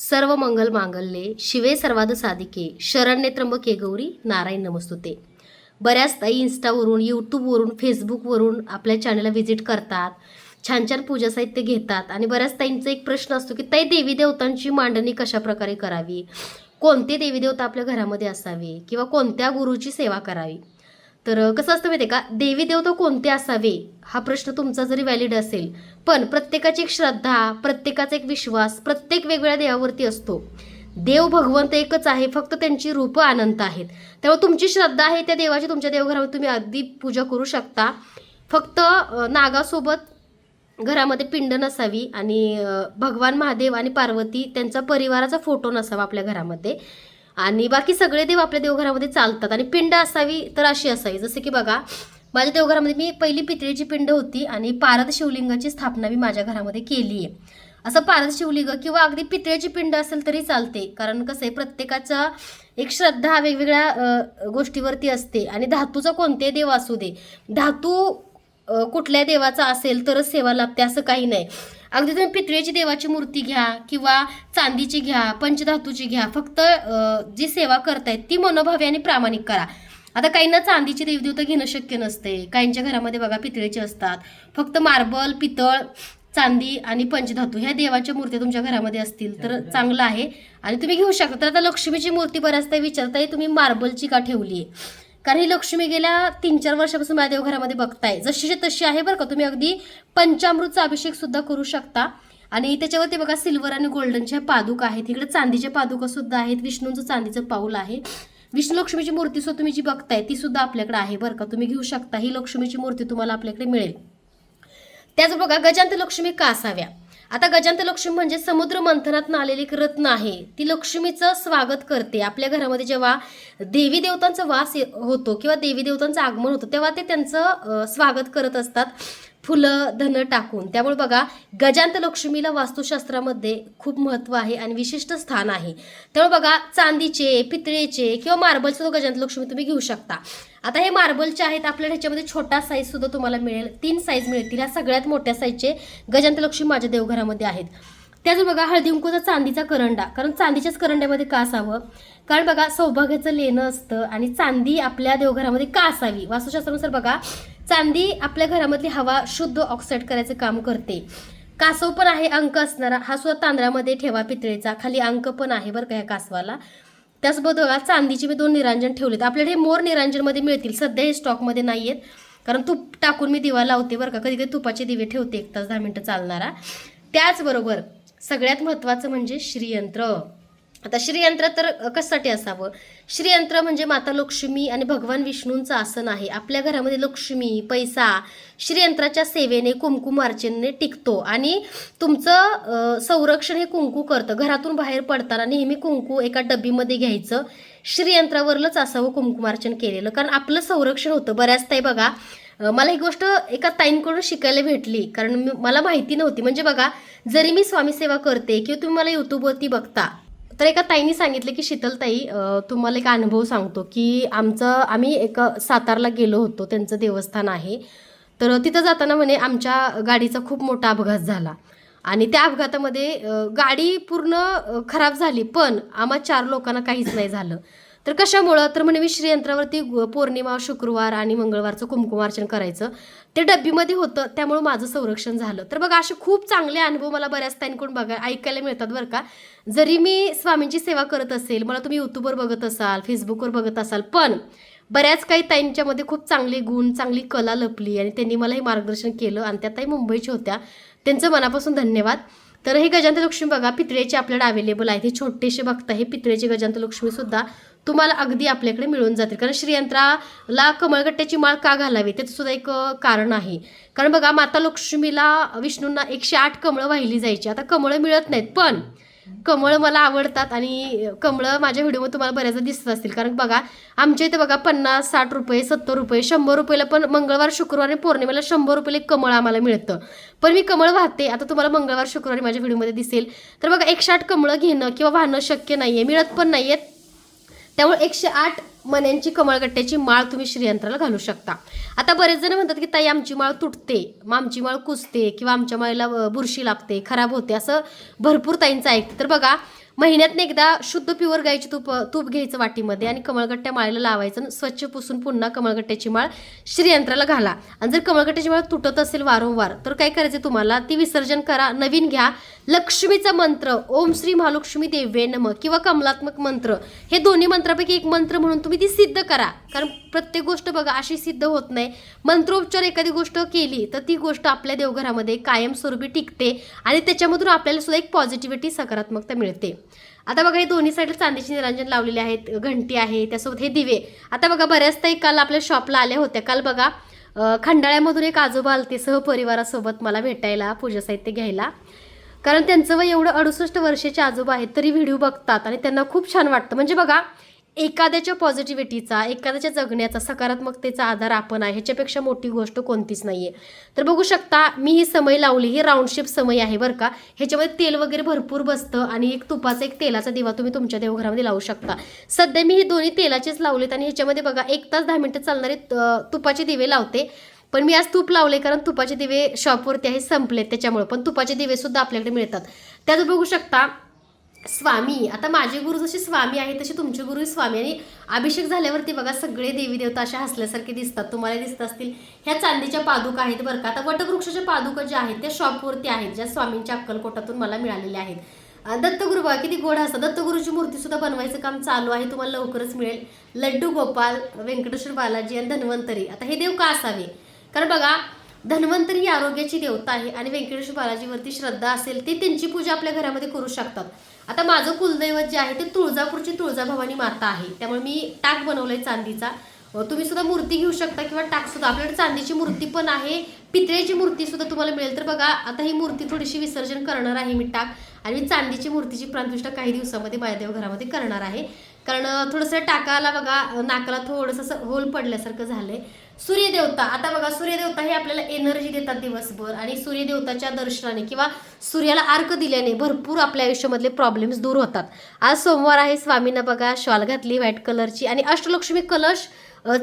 सर्व मंगल मांगल्ये शिवे सर्वाद साधिके शरण्ये त्र्यंबके गौरी नारायण नमस्तुते. बऱ्याच ताई इन्स्टावरून यूट्यूबवरून फेसबुकवरून आपल्या चॅनलला व्हिजिट करतात छान छान पूजा साहित्य घेतात आणि बऱ्याच ताईंचा एक प्रश्न असतो की ताई देवी देवतांची मांडणी कशा प्रकारे करावी? कोणते देवी देवता आपल्या घरामध्ये असावे? किंवा कोणत्या गुरुची सेवा करावी? तर कसं असतं माहिती आहे का? देवी देवता कोणते असावे? हा प्रश्न तुमचा जरी व्हॅलिड असेल पण प्रत्येकाची एक श्रद्धा प्रत्येकाचा एक विश्वास प्रत्येक वेगवेगळ्या देवावरती असतो. देव भगवंत एकच आहे फक्त त्यांची रूपं अनंत आहेत. त्यामुळे तुमची श्रद्धा आहे त्या देवाची तुमच्या देवघरामध्ये तुम्ही अगदी पूजा करू शकता. फक्त नागासोबत घरामध्ये पिंड नसावी आणि भगवान महादेव आणि पार्वती त्यांचा परिवाराचा फोटो नसावा आपल्या घरामध्ये. आणि बाकी सगळे देव आपल्या देवघरामध्ये चालतात. आणि पिंड असावी तर अशी असावी. जसं की बघा माझ्या देवघरामध्ये मी पहिली पितळीची पिंड होती आणि पारद शिवलिंगाची स्थापना मी माझ्या घरामध्ये केली आहे असं पारद शिवलिंग किंवा अगदी पितळेची पिंड असेल तरी चालते. कारण कसं आहे प्रत्येकाचा एक श्रद्धा वेगवेगळ्या गोष्टीवरती असते. आणि धातूचा कोणते देव असू दे. धातू कुठल्या देवाचा असेल तरच सेवा लागते असं काही नाही. अगदी तुम्ही पितळेची देवाची मूर्ती घ्या किंवा चांदीची घ्या पंचधातूची घ्या फक्त जी सेवा करतायत ती मनोभावी आणि प्रामाणिक करा. आता काहींना चांदीची देवदेवता घेणं शक्य नसते. काहींच्या घरामध्ये बघा पितळेचे असतात. फक्त मार्बल पितळ चांदी आणि पंचधातू ह्या देवाच्या मूर्त्या तुमच्या घरामध्ये असतील तर चांगलं आहे. आणि तुम्ही घेऊ शकता. तर आता लक्ष्मीची मूर्ती बऱ्याचदा विचारताय तुम्ही मार्बलची का ठेवली आहे कारण ही लक्ष्मी गेल्या तीन चार वर्षापासून माझ्या देवघरामध्ये बघताय. जशीची तशी आहे बरं का तुम्ही अगदी पंचामृतचा अभिषेक सुद्धा करू शकता. आणि त्याच्यावरती बघा सिल्वर आणि गोल्डनच्या पादुका आहेत इकडे चांदीच्या पादुका सुद्धा आहेत विष्णूंचं चांदीचं पाऊल आहे. विष्णू लक्ष्मीची मूर्ती सुद्धा तुम्ही जी बघताय ती सुद्धा आपल्याकडे आहे बरं का. तुम्ही घेऊ शकता ही लक्ष्मीची मूर्ती तुम्हाला आपल्याकडे मिळेल. त्याच बघा गजांत लक्ष्मी का असाव्या? आता गजांत लक्ष्मी म्हणजे समुद्र मंथनात आलेली एक रत्न आहे. ती लक्ष्मीचं स्वागत करते. आपल्या घरामध्ये जेव्हा देवी देवतांचा वास होतो किंवा देवी देवतांचं आगमन होतं तेव्हा ते त्यांचं स्वागत करत असतात. फुलं धन टाकून. त्यामुळे बघा गजांत लक्ष्मीला वास्तुशास्त्रामध्ये खूप महत्त्व आहे आणि विशिष्ट स्थान आहे. त्यामुळे बघा चांदीचे पितळेचे किंवा मार्बलचे तो गजांत लक्ष्मी तुम्ही घेऊ शकता. आता हे मार्बलचे आहेत आपल्या ह्याच्यामध्ये छोटा साईज सुद्धा तुम्हाला मिळेल. तीन साईज मिळतील. ह्या सगळ्यात मोठ्या साईजचे गजंतलक्ष्मी माझ्या देवघरामध्ये आहेत. त्याच बघा हळदी कुंकूचा चांदीचा करंडा. कारण चांदीच्याच करंड्यामध्ये का असावं? कारण बघा सौभाग्याचं लेणं असतं आणि चांदी आपल्या देवघरामध्ये का असावी? वास्तुशास्त्रानुसार बघा चांदी आपल्या घरामधली हवा शुद्ध ऑक्साईड करायचं काम करते. कासव पण आहे अंक असणारा. हा सुद्धा तांदळामध्ये ठेवा पितळेचा. खाली अंक पण आहे बरं का ह्या कासवाला. त्याचबरोबर बघा चांदीचे मी दोन निरांजन ठेवलेत. आपल्याकडे हे मोर निरांजनमध्ये मिळतील. सध्या हे स्टॉकमध्ये नाही आहेत कारण तूप टाकून मी दिवा लावते बरं का. कधी कधी तुपाचे दिवे ठेवते एक तास दहा मिनटं चालणारा. त्याचबरोबर सगळ्यात महत्त्वाचं म्हणजे श्रीयंत्र. आता श्रीयंत्र तर कशासाठी असावं? श्रीयंत्र म्हणजे माता लक्ष्मी आणि भगवान विष्णूंचं आसन आहे. आपल्या घरामध्ये लक्ष्मी पैसा श्रीयंत्राच्या सेवेने कुंकुम अर्चनेने टिकतो. आणि तुमचं संरक्षण हे कुंकू करतं. घरातून बाहेर पडताना नेहमी कुंकू एका डब्बीमध्ये घ्यायचं. श्रीयंत्रावरलंच असावं कुंकुमार्चन केलेलं. कारण आपलं संरक्षण होतं. बऱ्याच ताई बघा मला ही गोष्ट एका ताईंकडून शिकायला भेटली. कारण मला माहिती नव्हती. म्हणजे बघा जरी मी स्वामी सेवा करते किंवा तुम्ही मला यूट्यूबवरती बघता तर एका ताईंनी सांगितलं की शीतलताई तुम्हाला एक अनुभव सांगतो की आमचं आम्ही एक सातारला गेलो होतो त्यांचं देवस्थान आहे. तर तिथं जाताना म्हणे आमच्या गाडीचा खूप मोठा अपघात झाला. आणि त्या अपघातामध्ये गाडी पूर्ण खराब झाली पण आम्हा चार लोकांना काहीच नाही झालं. तर कशामुळं? तर म्हणे मी श्रीयंत्रावरती गु- पौर्णिमा शुक्रवार आणि मंगळवारचं कुंकुमार्चन करायचं. ते डब्बीमध्ये होतं त्यामुळं माझं संरक्षण झालं. तर बघा असे खूप चांगले अनुभव मला बऱ्याच ताईंकडून बघा ऐकायला मिळतात बरं का. जरी मी स्वामींची सेवा करत असेल मला तुम्ही यूट्यूबवर बघत असाल फेसबुकवर बघत असाल पण बऱ्याच काही ताईंच्यामध्ये खूप चांगले गुण चांगली कला लपली आणि त्यांनी मला हे मार्गदर्शन केलं आणि त्या ताई मुंबईच्या होत्या. त्यांचं मनापासून धन्यवाद. तर हे गजांत लक्ष्मी बघा पितळेचे आपल्याला अवेलेबल आहेत. हे छोटेसे बघता हे पितळेचे गजांत लक्ष्मी सुद्धा तुम्हाला अगदी आपल्याकडे मिळून जातील. कारण श्रीयंत्राला कमळगट्ट्याची माळ का घालावी? त्याचं सुद्धा एक कारण आहे. कारण बघा माता लक्ष्मीला विष्णूंना एकशे आठ कमळं वाहिली जायची. आता कमळं मिळत नाहीत पण कमळं मला आवडतात आणि कमळं माझ्या व्हिडिओमध्ये तुम्हाला बऱ्याचदा दिसत असतील. कारण बघा आमच्या इथे बघा पन्नास साठ रुपये सत्तर रुपये शंभर रुपयाला पण मंगळवार शुक्रवार आणि पौर्णिमेला शंभर रुपयाला एक कमळ आम्हाला मिळतं. पण मी कमळ वाहते. आता तुम्हाला मंगळवार शुक्रवारी माझ्या व्हिडिओमध्ये दिसेल. तर बघा एकशे आठ कमळं घेणं किंवा वाहणं शक्य नाही आहे मिळत पण नाही आहेत त्यामुळे एकशे आठ मण्यांची कमळगट्ट्याची माळ तुम्ही श्रीयंत्राला घालू शकता. आता बरेच जण म्हणतात की ताई आमची माळ तुटते. मग आमची माळ कुजते किंवा आमच्या माळीला बुरशी लागते खराब होते. असं भरपूर ताईंचं ऐकते. तर बघा महिन्यातनं एकदा शुद्ध प्युअर गायची तूप तूप घ्यायचं वाटीमध्ये आणि कमळगट्ट्या माळेला लावायचं आणि स्वच्छ पुसून पुन्हा कमळगट्ट्याची माळ श्रीयंत्राला घाला. आणि जर कमळगट्ट्याची माळ तुटत असेल वारंवार तर काय करायचं तुम्हाला? ती विसर्जन करा. नवीन घ्या. लक्ष्मीचा मंत्र ओम श्री महालक्ष्मी देवे नम किंवा कमलात्मक मंत्र हे दोन्ही मंत्रापैकी एक मंत्र म्हणून तुम्ही ती सिद्ध करा. कारण प्रत्येक गोष्ट बघा अशी सिद्ध होत नाही. मंत्रोपचार एखादी गोष्ट केली तर ती गोष्ट आपल्या देवघरामध्ये कायमस्वरूपी टिकते आणि त्याच्यामधून आपल्याला सुद्धा एक पॉझिटिव्हिटी सकारात्मकता मिळते. आता बघा हे दोन्ही साईडला चांदीचे निरांजन लावलेले आहेत घंटी आहे त्यासोबत हे दिवे. आता बघा बऱ्याचदा एक काल आपल्या शॉपला आल्या होत्या. काल बघा खंडाळ्यामधून एक आजोबा आलते सहपरिवारासोबत मला भेटायला पूजा साहित्य घ्यायला. कारण त्यांचं वय एवढं अडुसष्ट वर्षाचे आजोबा आहेत तरी व्हिडिओ बघतात आणि त्यांना खूप छान वाटतं. म्हणजे बघा एखाद्याच्या पॉझिटिव्हिटीचा एखाद्याच्या जगण्याचा सकारात्मकतेचा आधार आपण आहे ह्याच्यापेक्षा मोठी गोष्ट कोणतीच नाही आहे तर बघू शकता मी ही समय लावली ही राऊंड शेप समय आहे बरं का. ह्याच्यामध्ये तेल वगैरे भरपूर बसतं आणि एक तुपाचा एक तेलाचा दिवा तुम्ही तुमच्या देवघरामध्ये लावू शकता. सध्या मी हे दोन्ही तेलाचेच लावलेत आणि ह्याच्यामध्ये बघा एक तास दहा मिनटं चालणारे तुपाचे दिवे लावते. पण मी आज तूप लावले कारण तुपाचे दिवे शॉपवरती आहे संपलेत त्याच्यामुळे. पण तुपाचे दिवेसुद्धा आपल्याकडे मिळतात. त्यात बघू शकता स्वामी आता माझे गुरु जसे स्वामी आहेत तसे तुमचे गुरु स्वामी. आणि अभिषेक झाल्यावरती बघा सगळे देवी देवता अशा हसल्यासारखे दिसतात. तुम्हाला दिसत असतील ह्या चांदीच्या पादुका आहेत बरं का. आता वटवृक्षाच्या पादुका ज्या आहेत त्या शॉपवरती आहेत ज्या स्वामींच्या अक्कलकोटातून मला मिळालेल्या आहेत. दत्तगुरु बघा किती गोड असतात दत्तगुरूची मूर्ती सुद्धा बनवायचं काम चालू आहे तुम्हाला लवकरच मिळेल. लड्डू गोपाल व्यंकटेश्वर बालाजी आणि धन्वंतरी. आता हे देव का असावे? कारण बघा धन्वंतरी आरोग्याची देवता आहे आणि व्यंकटेश्वर बालाजीवरती श्रद्धा असेल ते त्यांची पूजा आपल्या घरामध्ये करू शकतात. आता माझं कुलदैवत जे आहे ते तुळजापूरची तुळजाभवानी माता आहे. त्यामुळे मी टाक बनवलंय चांदीचा. तुम्ही सुद्धा मूर्ती घेऊ शकता किंवा टाक सुद्धा. आपल्याकडे चांदीची मूर्ती पण आहे. पितळेची मूर्ती सुद्धा तुम्हाला मिळेल. तर बघा आता ही मूर्ती थोडीशी विसर्जन करणार आहे मी टाक. आणि मी चांदीची मूर्तीची प्रांतिष्ठा काही दिवसामध्ये मायादेव घरामध्ये करणार आहे. कारण थोडंसं टाकाला बघा नाकाला थोडंसं होल पडल्यासारखं झालंय. सूर्यदेवता. आता बघा सूर्यदेवता हे आपल्याला एनर्जी देतात दिवसभर आणि सूर्यदेवताच्या दर्शनाने किंवा सूर्याला अर्क दिल्याने भरपूर आपल्या आयुष्यामधले प्रॉब्लेम्स दूर होतात. आज सोमवार आहे स्वामींना बघा शॉल घातली व्हाईट कलरची आणि अष्टलक्ष्मी कलश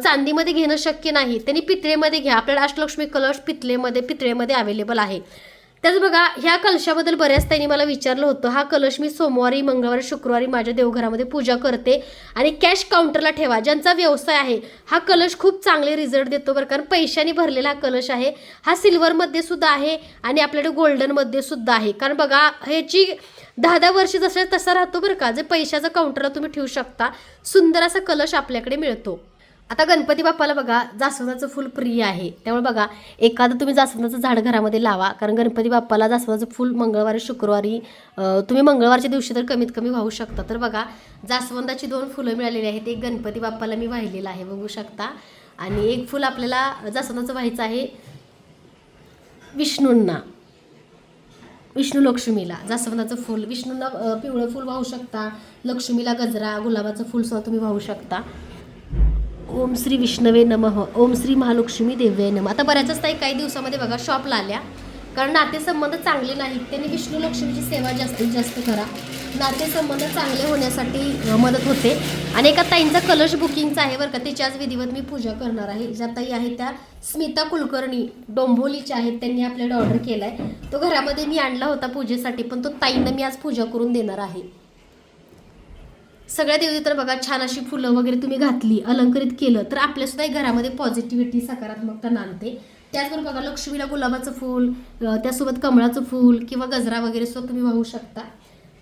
चांदीमध्ये घेणं शक्य नाही. त्यांनी पितळेमध्ये घ्या. आपल्याला अष्टलक्ष्मी कलश पितळेमध्ये पितळेमध्ये अवेलेबल आहे. त्याच बघा ह्या कलशाबद्दल बऱ्याच त्यांनी मला विचारलं होतं. हा कलश मी सोमवारी मंगळवारी शुक्रवारी माझ्या देवघरामध्ये पूजा करते आणि कॅश काउंटरला ठेवा ज्यांचा व्यवसाय आहे. हा कलश खूप चांगले रिझल्ट देतो बरं कारण पैशाने भरलेला हा कलश आहे. हा सिल्वरमध्ये सुद्धा आहे आणि आपल्याकडे गोल्डनमध्ये सुद्धा आहे. कारण बघा ह्याची दहा दहा वर्ष जसं तसा राहतो बरं का जे पैशाचा काउंटरला तुम्ही ठेवू शकता सुंदर असा कलश आपल्याकडे मिळतो. आता गणपती बाप्पाला बघा जास्वंदाचं फुल प्रिय आहे. त्यामुळे बघा एखादं तुम्ही जास्वंदाचं झाड घरामध्ये लावा कारण गणपती बाप्पाला जास्वंदाचं फुल मंगळवारी शुक्रवारी तुम्ही मंगळवारच्या दिवशी तर कमीत कमी वाहू शकता. तर बघा जास्वंदाची दोन फुलं मिळालेली आहेत. एक गणपती बाप्पाला मी वाहिलेलं आहे बघू शकता. आणि एक फुल आपल्याला जास्वंदाचं व्हायचं आहे विष्णूंना. विष्णू लक्ष्मीला. जास्वंदाचं फुल विष्णूंना पिवळं फुल वाहू शकता. लक्ष्मीला गजरा गुलाबाचं फुल सुद्धा तुम्ही वाहू शकता. ओम श्री विष्णवे नमः ओम श्री महालक्ष्मी देव्ये नम. आता बऱ्याचच ताई काही दिवसामध्ये बघा शॉपला आल्या. कारण नातेसंबंध चांगले नाहीत. त्यांनी विष्णू लक्ष्मीची सेवा जास्तीत जास्त करा. नातेसंबंध चांगले होण्यासाठी मदत होते. आणि एका ताईंचा कलश बुकिंगचा आहे बरं का. त्याच्याच विधिवत मी पूजा करणार आहे. ज्या ताई आहेत त्या स्मिता कुलकर्णी डोंबोलीच्या आहेत. त्यांनी आपल्याला ऑर्डर केला आहे तो घरामध्ये मी आणला होता पूजेसाठी पण तो ताईंना मी आज पूजा करून देणार आहे. सगळ्या देवी तर बघा छान अशी फुलं वगैरे तुम्ही घातली अलंकरित केलं तर आपल्यासुद्धा घरामध्ये पॉझिटिव्हिटी सकारात्मकता नांदते. त्याचबरोबर बघा लक्ष्मीला गुलाबाचं फूल त्यासोबत कमळाचं फूल किंवा गजरा वगैरे सुद्धा तुम्ही वाहू शकता.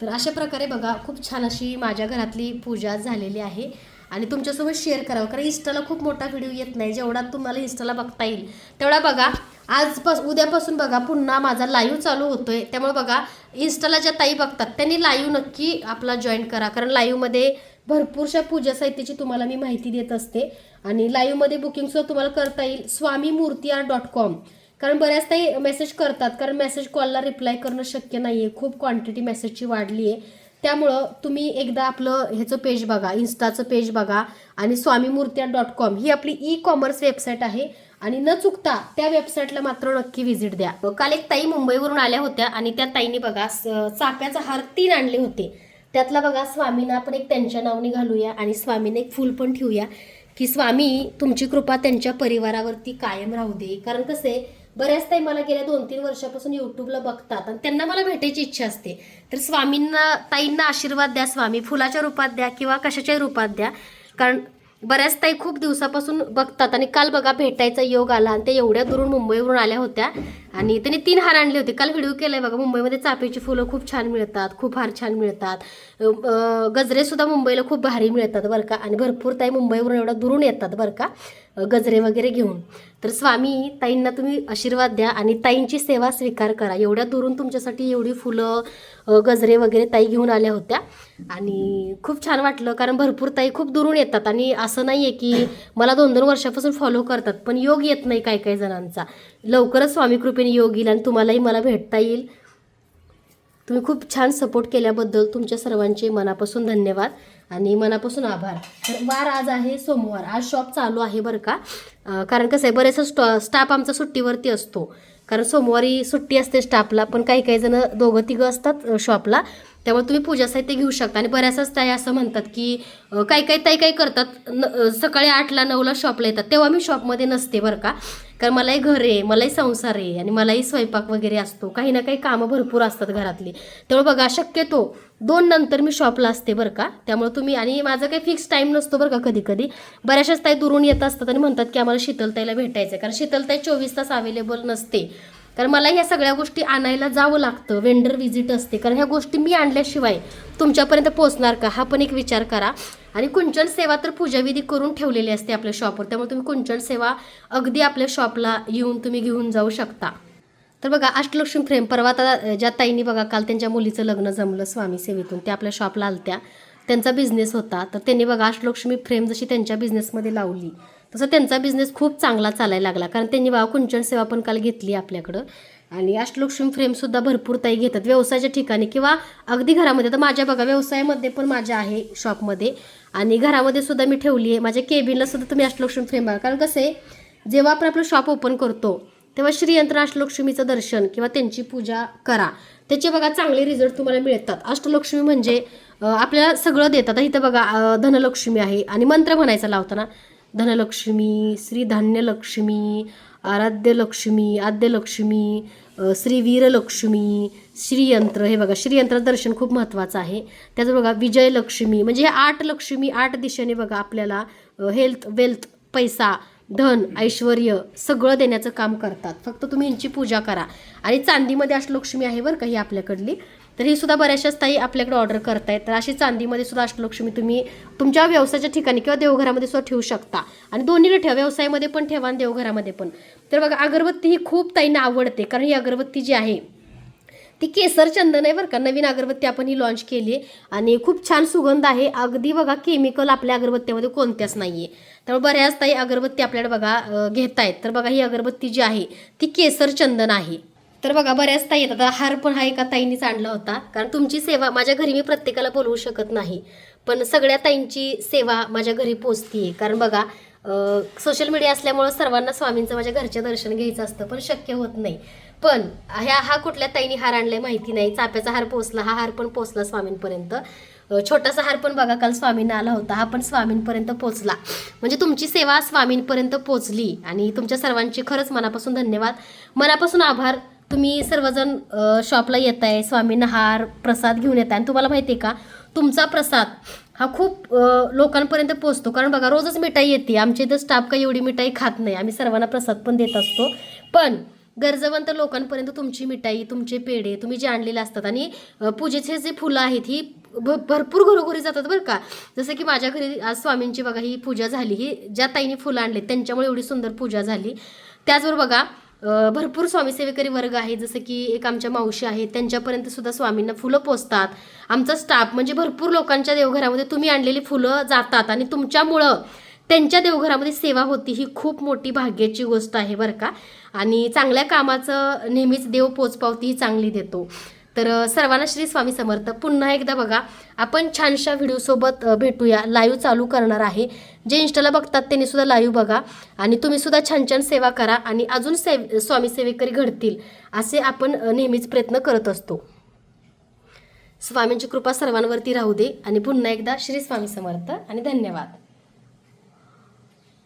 तर अशा प्रकारे बघा खूप छान अशी माझ्या घरातली पूजा झालेली आहे. आणि तुमच्यासोबत शेअर करावं. कारण इंस्टाला खूप मोठा व्हिडिओ येत नाही. जेवढा तुम्हाला इंस्टाला बघता येईल तेवढा बघा. आजपास उद्यापासून बघा पुन्हा माझा लाईव्ह चालू होतोय. त्यामुळे बघा इंस्टाला ज्या ताई बघतात त्यांनी लाईव्ह नक्की आपला जॉईन करा. कारण लाईव्हमध्ये भरपूरशा पूजा साहित्याची तुम्हाला मी माहिती देत असते. आणि लाईव्हमध्ये बुकिंगसुद्धा तुम्हाला करता येईल. स्वामी मूर्ती आर डॉट कॉम. कारण बऱ्याच ताई मेसेज करतात. कारण मेसेज कॉलला रिप्लाय करणं शक्य नाही आहे खूप क्वांटिटी मेसेजची वाढली आहे त्यामुळं तुम्ही एकदा आपलं ह्याचं पेज बघा इन्स्टाचं पेज बघा आणि स्वामी मूर्त्या डॉट कॉम ही आपली ई कॉमर्स वेबसाईट आहे. आणि न चुकता त्या वेबसाईटला मात्र नक्की व्हिजिट द्या. काल एक ताई मुंबईवरून आल्या होत्या आणि त्या ताईने बघा स- चाफ्याचा हार तीन आणले होते. त्यातला बघा स्वामींना आपण एक त्यांच्या नावाने घालूया आणि स्वामीने एक फूल पण ठेवूया की स्वामी तुमची कृपा त्यांच्या परिवारावरती कायम राहू दे. कारण कसं आहे बऱ्याच ताई मला गेल्या दोन तीन वर्षापासून युट्यूबला बघतात आणि त्यांना मला भेटायची इच्छा असते. तर स्वामींना ताईंना आशीर्वाद द्या स्वामी. फुलाच्या रूपात द्या किंवा कशाच्याही रूपात द्या. कारण बऱ्याच ताई खूप दिवसापासून बघतात आणि काल बघा भेटायचा योग आला आणि ते एवढ्या दुरून मुंबईवरून आल्या होत्या. आणि त्यांनी तीन हार आणले होते. काल व्हिडिओ केलाय बघा मुंबईमध्ये चापेची फुलं खूप छान मिळतात खूप हार छान मिळतात. गजरेसुद्धा मुंबईला खूप भारी मिळतात बरं का. आणि भरपूर ताई मुंबईवरून एवढ्या दुरून येतात बरं का. गजरे वगैरे घेऊन. तर स्वामी ताईंना तुम्ही आशीर्वाद द्या आणि ताईंची सेवा स्वीकार करा. एवढ्या दुरून तुमच्यासाठी एवढी फुलं गजरे वगैरे ताई घेऊन आल्या होत्या. आणि खूप छान वाटलं कारण भरपूर ताई खूप दुरून येतात. आणि असं नाही आहे की मला दोन दोन वर्षापासून फॉलो करतात पण योग येत नाही काही काही जणांचा. लवकरच स्वामी कृपेने योग येईल आणि तुम्हालाही मला भेटता येईल. तुम्ही खूप छान सपोर्ट केल्याबद्दल तुमच्या सर्वांचे मनापासून धन्यवाद आणि मनापासून आभार. तर वार आज आहे सोमवार. आज शॉप चालू आहे बरं का? कारण कसं आहे बरेचसा स्टॉ स्टाफ आमचा सुट्टीवरती असतो. कारण सोमवारी सुट्टी असते स्टाफला पण काही काही जण दोघं तिघं असतात शॉपला त्यामुळे तुम्ही पूजा साहित्य घेऊ शकता. आणि बऱ्याचशाच ताई असं म्हणतात की काही काही ताई काही करतात न सकाळी आठला नऊला शॉपला येतात. तेव्हा मी शॉपमध्ये नसते बरं का. कारण मलाही घर आहे मलाही संसार आहे आणि मलाही स्वयंपाक वगैरे असतो. काही ना काही कामं भरपूर असतात घरातली. त्यामुळे बघा शक्यतो दोन नंतर मी शॉपला असते बरं का. त्यामुळे तुम्ही आणि माझा काही फिक्स टाईम नसतो बरं का कधी कधी बऱ्याचशाच ताई दुरून येत असतात आणि म्हणतात की आम्हाला शीतलताईला भेटायचं आहे कारण शीतलताई चोवीस तास अवेलेबल नसते. कारण मला ह्या सगळ्या गोष्टी आणायला जावं लागतं वेंडर व्हिजिट असते. कारण ह्या गोष्टी मी आणल्याशिवाय तुमच्यापर्यंत पोहोचणार का? हा पण एक विचार करा. आणि कुंचन सेवा तर पूजाविधी करून ठेवलेली असते आपल्या शॉपवर त्यामुळे तुम्ही कुंचन सेवा अगदी आपल्या शॉपला येऊन तुम्ही घेऊन जाऊ शकता. तर बघा अष्टलक्ष्मी फ्रेम परवा आता ज्या ताईंनी बघा काल त्यांच्या मुलीचं लग्न जमलं स्वामी सेवेतून. ते आपल्या शॉपला आलत्या. त्यांचा बिझनेस होता. तर त्यांनी बघा अष्टलक्ष्मी फ्रेम जशी त्यांच्या बिझनेसमध्ये लावली तसं त्यांचा बिझनेस खूप चांगला चालायला लागला. कारण त्यांनी बाबा कुंचन सेवा पण काल घेतली आपल्याकडं. आणि अष्टलक्ष्मी फ्रेमसुद्धा भरपूर ताई घेतात. व्यवसायाच्या ठिकाणी किंवा अगदी घरामध्ये. तर माझ्या बघा व्यवसायामध्ये पण माझ्या आहे शॉपमध्ये आणि घरामध्ये सुद्धा मी ठेवली आहे. माझ्या केबिनला सुद्धा तुम्ही अष्टलक्ष्मी फ्रेम बघा. कारण कसं आहे जेव्हा आपण आपलं शॉप ओपन करतो तेव्हा श्रीयंत्र अष्टलक्ष्मीचं दर्शन किंवा त्यांची पूजा करा. त्याचे बघा चांगले रिझल्ट तुम्हाला मिळतात. अष्टलक्ष्मी म्हणजे आपल्याला सगळं देतात. इथं बघा धनलक्ष्मी आहे. आणि मंत्र म्हणायचा लावताना धनलक्ष्मी श्री धान्यलक्ष्मी आराध्यलक्ष्मी आद्यलक्ष्मी श्री वीरलक्ष्मी श्रीयंत्र हे बघा श्रीयंत्राचं दर्शन खूप महत्त्वाचं आहे. त्याचं बघा विजयलक्ष्मी म्हणजे हे आठ लक्ष्मी आठ दिशेने बघा आपल्याला हेल्थ वेल्थ पैसा धन ऐश्वर सगळं देण्याचं काम करतात. फक्त तुम्ही यांची पूजा करा. आणि चांदीमध्ये अष्टलक्ष्मी आहे बरं का ही आपल्याकडली. तर ही सुद्धा बऱ्याचशाच ताई आपल्याकडे ऑर्डर करतायत. तर अशी चांदीमध्ये सुद्धा अष्टलक्ष्मी तुम्ही तुमच्या व्यवसायाच्या ठिकाणी किंवा देवघरामध्ये सुद्धा ठेवू शकता. आणि दोन्हीकडे ठेवा व्यवसायामध्ये पण ठेवा आणि देवघरामध्ये पण. तर बघा अगरबत्ती ही खूप ताईंना आवडते कारण ही अगरबत्ती जी आहे ती केसर चंदन आहे बरं का. नवीन अगरबत्ती आपण ही लॉन्च केली आहे आणि खूप छान सुगंध आहे. अगदी बघा केमिकल आपल्या अगरबत्त्यामध्ये कोणत्याच नाही आहे त्यामुळे बऱ्याच ताई अगरबत्ती आपल्याला बघा घेत घेतायत. तर बघा ही अगरबत्ती जी आहे ती केसर चंदन आहे. तर बघा बऱ्याच ताई येतात आता हार पण हा एका ताईंनीच आणला होता. कारण तुमची सेवा माझ्या घरी मी प्रत्येकाला बोलवू शकत नाही. पण सगळ्या ताईंची सेवा माझ्या घरी पोचतीये. कारण बघा सोशल मीडिया असल्यामुळं सर्वांना स्वामींचं माझ्या घरचे दर्शन घ्यायचं असतं पण शक्य होत नाही. पण ह्या हा कुठल्या ताईने हार आणलाय माहिती नाही. चाप्याचा हार पोचला हा हार पण पोचला स्वामींपर्यंत. छोटासा हार पण बघा काल स्वामींना आला होता. हा पण स्वामींपर्यंत पोचला. म्हणजे तुमची सेवा स्वामींपर्यंत पोचली. आणि तुमच्या सर्वांची खरंच मनापासून धन्यवाद. मनापासून आभार. तुम्ही सर्वजण शॉपला येत आहे स्वामींना हार प्रसाद घेऊन येत आहे आणि तुम्हाला माहिती आहे का तुमचा प्रसाद हा खूप लोकांपर्यंत पोचतो कारण बघा रोजच मिठाई येते. आमच्या इथं स्टाफ काही एवढी मिठाई खात नाही. आम्ही सर्वांना प्रसाद पण देत असतो. पण गरजवंत लोकांपर्यंत तुमची मिठाई तुमचे पेढे तुम्ही जे आणलेले असतात. आणि पूजेचे जे फुलं आहेत ही भ- भरपूर घरोघरी जातात बरं का. जसं की माझ्या घरी आज स्वामींची बघा ही पूजा झाली. ही ज्या ताईने फुलं आणले त्यांच्यामुळे एवढी सुंदर पूजा झाली. त्याचबरोबर बघा भरपूर स्वामीसेवेकरी वर्ग आहे जसं की एक आमच्या मावशी आहेत त्यांच्यापर्यंत सुद्धा स्वामींना फुलं पोचतात आमचा स्टाफ म्हणजे भरपूर लोकांच्या देवघरामध्ये तुम्ही आणलेली फुलं जातात आणि तुमच्यामुळं त्यांच्या देवघरामध्ये सेवा होती ही खूप मोठी भाग्याची गोष्ट आहे बरं का. आणि चांगल्या कामाचं नेहमीच देव पोचपावती ही चांगली देतो. तर सर्वांना श्री स्वामी समर्थ. पुन्हा एकदा बघा आपण छानशा व्हिडिओसोबत भेटूया. लाईव्ह चालू करणार आहे. जे इंस्टाला बघतात त्यांनी सुद्धा लाईव्ह बघा. आणि तुम्ही सुद्धा छान छान सेवा करा आणि अजून सेव स्वामी सेवेकरी घडतील असे आपण नेहमीच प्रयत्न करत असतो. स्वामींची कृपा सर्वांवरती राहू दे. आणि पुन्हा एकदा श्री स्वामी समर्थ. आणि धन्यवाद.